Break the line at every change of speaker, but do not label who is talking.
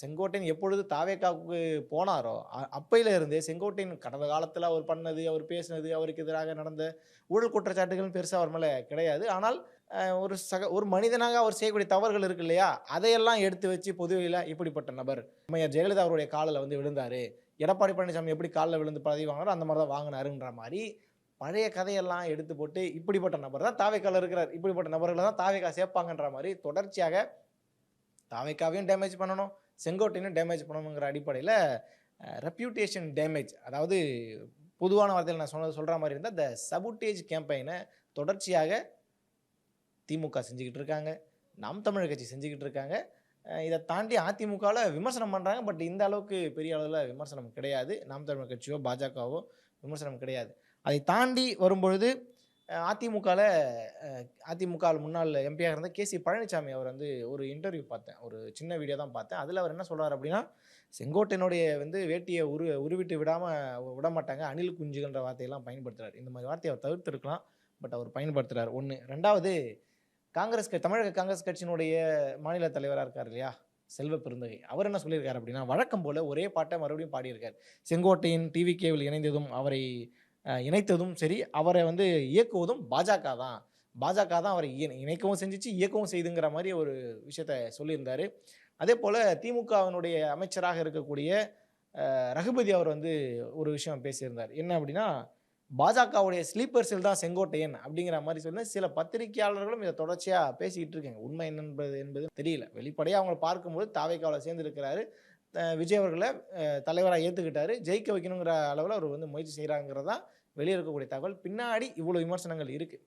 செங்கோட்டையன் எப்பொழுது தாவேக்காவுக்கு போனாரோ அப்பையில இருந்தே செங்கோட்டையன் கடந்த காலத்தில் அவர் பண்ணது அவர் பேசினது அவருக்கு எதிராக நடந்த ஊழல் குற்றச்சாட்டுகள் பெருசாக அவர் மேலே கிடையாது. ஆனால் ஒரு சக ஒரு மனிதனாக அவர் செய்யக்கூடிய தவறுகள் இருக்கு இல்லையா? அதையெல்லாம் எடுத்து வச்சு பொதுவையில் இப்படிப்பட்ட நபர் அம்மையார் ஜெயலலிதா அவருடைய காலில் வந்து விழுந்தார். எடப்பாடி பழனிசாமி எப்படி காலில் விழுந்து பதவி வாங்கினாரோ அந்த மாதிரி தான் வாங்கினாருன்ற மாதிரி பழைய கதையெல்லாம் எடுத்து போட்டு இப்படிப்பட்ட நபர் தான் தாவேக்கால இருக்கிறார். இப்படிப்பட்ட நபர்களை தான் தாவேக்கா சேர்ப்பாங்கன்ற மாதிரி தொடர்ச்சியாக தாமிக்காவையும் டேமேஜ் பண்ணணும் செங்கோட்டையும் டேமேஜ் பண்ணணுங்கிற அடிப்படையில் ரெப்யூட்டேஷன் டேமேஜ் அதாவது பொதுவான வார்த்தையில் நான் சொன்னது சொல்கிற மாதிரி இருந்தால் இந்த சபுட்டேஜ் கேம்பெயினை தொடர்ச்சியாக திமுக செஞ்சுக்கிட்டு இருக்காங்க. நாம் தமிழர் கட்சி செஞ்சுக்கிட்டு இருக்காங்க. இதை தாண்டி அதிமுகவில் விமர்சனம் பண்ணுறாங்க பட் இந்த அளவுக்கு பெரிய அளவில் விமர்சனம் கிடையாது. நாம் தமிழர் கட்சியோ பாஜகவோ விமர்சனம் கிடையாது. அதை தாண்டி வரும்பொழுது அதிமுகவில் அதிமுக முன்னாள் எம்பியாக இருந்த கே சி பழனிசாமி அவர் வந்து ஒரு இன்டர்வியூ பார்த்தேன். ஒரு சின்ன வீடியோ தான் பார்த்தேன். அதில் அவர் என்ன சொல்கிறார் அப்படின்னா செங்கோட்டையனுடைய வந்து வேட்டியை உரு உருவிட்டு விடாமல் விட மாட்டாங்க. அணில் குஞ்சுகள்ன்ற வார்த்தையெல்லாம் பயன்படுத்துகிறார் இந்த மாதிரி வார்த்தையை அவர் தவிர்த்துருக்கலாம் பட் அவர் பயன்படுத்துகிறார் ஒன்று ரெண்டாவது காங்கிரஸ் க- தமிழக காங்கிரஸ் கட்சியினுடைய மாநில தலைவராக இருக்கார் இல்லையா? செல்வ பெருந்தகை. அவர் என்ன சொல்லியிருக்காரு அப்படின்னா வழக்கம் போல் ஒரே பாட்டை மறுபடியும் பாடியிருக்கார். செங்கோட்டையின் டிவி கேவில் இணைந்ததும் அவரை இணைத்ததும் சரி அவரை வந்து இயக்குவதும் பாஜக தான். பாஜக தான் அவரை இணைக்கவும் செஞ்சிச்சு இயக்கவும் செய்துங்கிற மாதிரி ஒரு விஷயத்த சொல்லியிருந்தார். அதே போல் திமுகவினுடைய அமைச்சராக இருக்கக்கூடிய ரகுபதி அவர் வந்து ஒரு விஷயம் பேசியிருந்தார். என்ன அப்படின்னா பாஜகவுடைய ஸ்லீப்பர் செல் தான் செங்கோட்டையன் அப்படிங்கிற மாதிரி சொல்லி சில பத்திரிகையாளர்களும் இதை தொடர்ச்சியாக பேசிக்கிட்டு இருக்காங்க. உண்மை என்னென்பது என்பது தெரியல. வெளிப்படையாக அவங்களை பார்க்கும்போது தாவைக்காவில் சேர்ந்துருக்கிறாரு. விஜய் அவர்களை தலைவராக ஏற்றுக்கிட்டாரு ஜெயிக்க வைக்கணுங்கிற அளவில் அவர் வந்து முயற்சி செய்கிறாங்கிறதான் வெளியே இருக்கக்கூடிய தகவல். பின்னாடி இவ்வளோ விமர்சனங்கள் இருக்குது